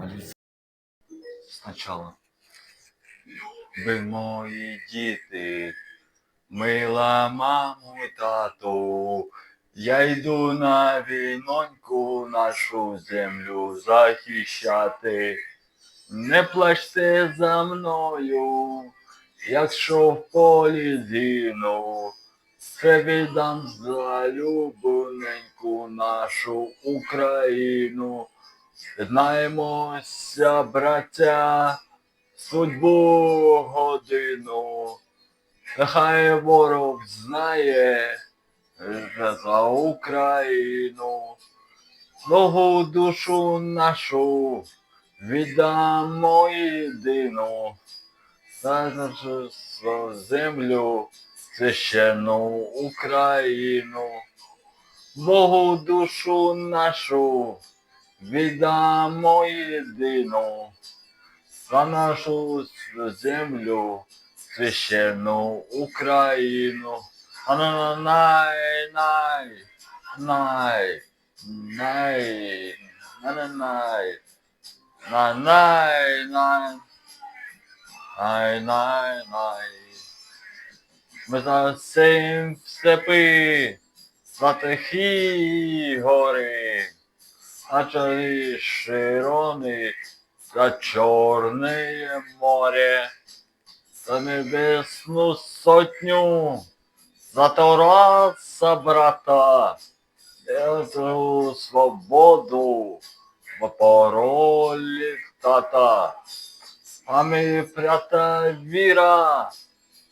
Аліса. Спочатку. Ви мої діти, мила маму, тату, я йду на війноньку нашу землю захищати. Не плачте за мною, якщо в полі згину, це віддам за любоненьку нашу Україну. Знаємося, браття, судьбу годину. Нехай ворог знає що за Україну. Нову душу нашу віддамо єдину. За нашу землю, священну Україну. Богу душу нашу віддамо єдину за нашу землю, священну Україну. А на най, най, най, най, на на най, на най, най, най, най, най. Ми засим степи, за тихі гори, чорі широни, за чорне море, за небесну сотню, за брата, эту свободу в паролі тата. А ми прята віра,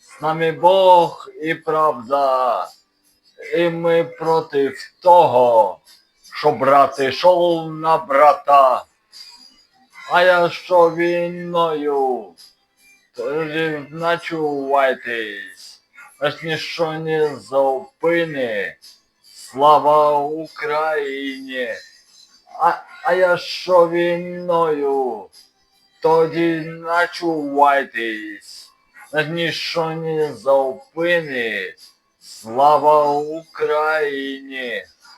з нами Бог і правда. І ми проти того, що брат йшов на брата. А я що війною, тоді начувайтесь, аж ніщо не зупини. Слава Україні! А, а я що війною, тоді начувайтесь, аж ніщо не зупини. Слава Україні!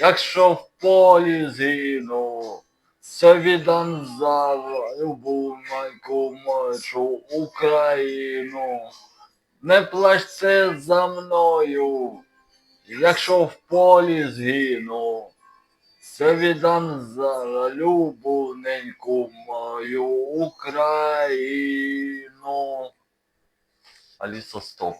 якщо в полі згину, це віддам за любу майку нашу Україну. Не плачте за мною, якщо в полі згину, це віддам за любу неньку мою Україну. Аліса, стоп.